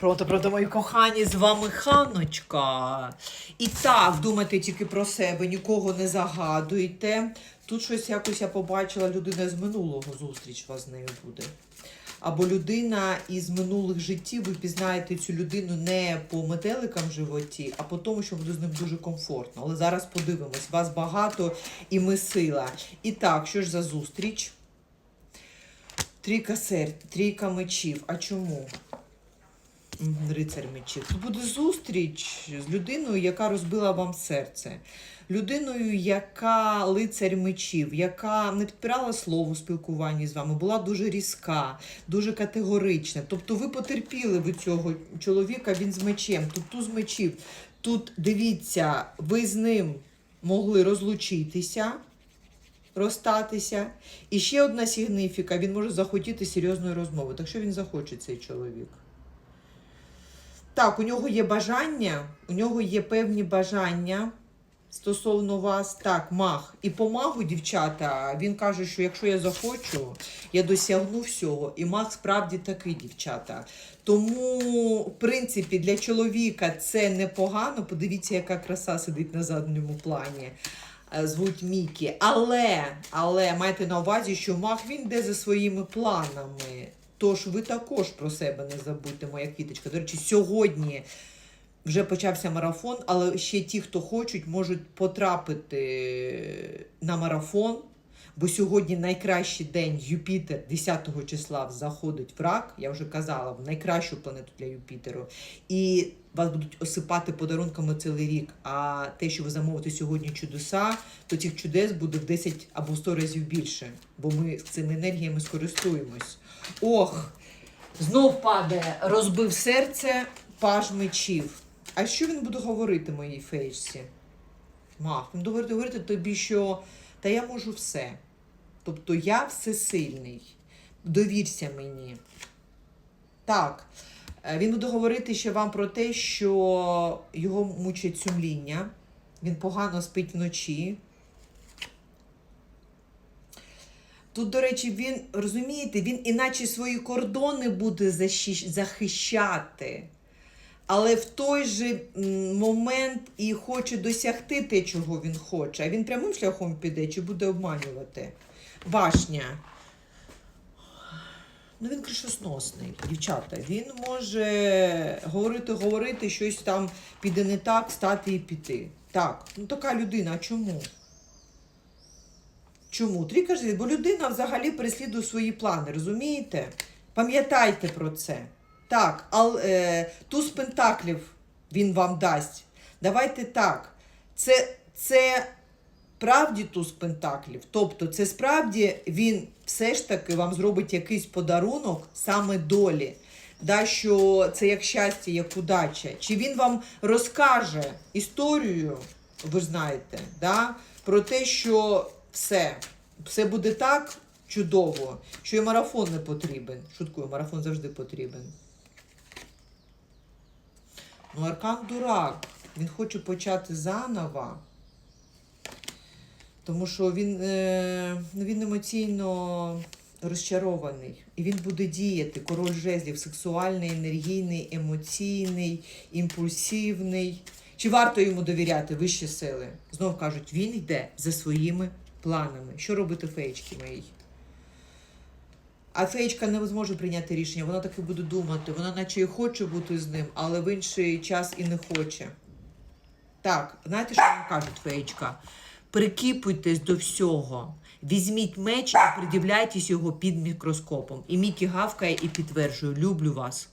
Пронто, правда, мої кохані, з вами Ханочка. І так, думайте тільки про себе, нікого не загадуйте. Тут щось якось я побачила, людина з минулого зустріч у вас з нею буде. Або людина із минулих життів, ви пізнаєте цю людину не по метеликам в животі, а по тому, що буде з ним дуже комфортно. Але зараз подивимось, вас багато і ми сила. І так, що ж за зустріч? Трійка серд, трійка мечів. А чому? Рицар мечів. Тут буде зустріч з людиною, яка розбила вам серце. Людиною, яка лицар мечів, яка не підпирала слово у спілкуванні з вами, була дуже різка, дуже категорична. Тобто ви потерпіли від цього чоловіка, він з мечем, тут туз мечів. Тут дивіться, ви з ним могли розлучитися, розстатися. І ще одна сигніфіка, він може захотіти серйозної розмови. Так що він захоче цей чоловік? Так, у нього є бажання, у нього є певні бажання стосовно вас. Так, маг. І по магу, дівчата, він каже, що якщо я захочу, я досягну всього. І маг справді такий, дівчата. Тому, в принципі, для чоловіка це непогано. Подивіться, яка краса сидить на задньому плані. Е, Звуть Мікі. Але, але майте на увазі, що маг він йде за своїми планами. Тож ви також про себе не забудьте, моя квіточка. До речі, сьогодні вже почався марафон, але ще ті, хто хочуть, можуть потрапити на марафон. Бо сьогодні найкращий день Юпітер 10 числа заходить в рак. Я вже казала, в найкращу планету для Юпітеру. І вас будуть осипати подарунками цілий рік. А те, що ви замовите сьогодні чудеса, то цих чудес буде в 10 або 100 разів більше. Бо ми з цими енергіями скористуємось. Ох, знов падає, розбив серце, паж мечів. А що він буде говорити моїй фейсі? Мах, він буде говорити, тобі, що та я можу все. Тобто я всесильний. Довірся мені. Так. Е, Він буде говорити ще вам про те, що його мучить сумління. Він погано спить вночі. Тут, до речі, він, розумієте, він іначе свої кордони буде захищати. Але в той же момент і хоче досягти те, чого він хоче. А він прямим шляхом піде чи буде обманювати? Башня. Ну, він кришосносний, дівчата. Він може говорити, говорити, щось там піде не так, стати і піти. Так, ну така людина, чому? Чому? Трійка ж, бо людина взагалі переслідує свої плани, розумієте? Пам'ятайте про це. Так, ал, е, туз пентаклів він вам дасть. Давайте так. Це, це правді туз пентаклів. Тобто, це справді він все ж таки вам зробить якийсь подарунок саме долі. Да, що це як щастя, як удача. Чи він вам розкаже історію, ви знаєте, да, про те, що все, все буде так чудово, що і марафон не потрібен. Шуткую, марафон завжди потрібен. Ну, Аркан дурак. Він хоче почати заново. Тому що він, е, ну, він емоційно розчарований. І він буде діяти. Король жезлів, сексуальний, енергійний, емоційний, імпульсивний. Чи варто йому довіряти вищі сили? Знов кажуть, він йде за своїми планами. Що робити феєчки моїй? А феєчка не зможе прийняти рішення, вона таки буде думати. Вона наче і хоче бути з ним, але в інший час і не хоче. Так, знаєте, що вам кажуть, феєчка? Прикіпуйтесь до всього. Візьміть меч і придивляйтесь його під мікроскопом. І Мікі гавкає і підтверджує: люблю вас.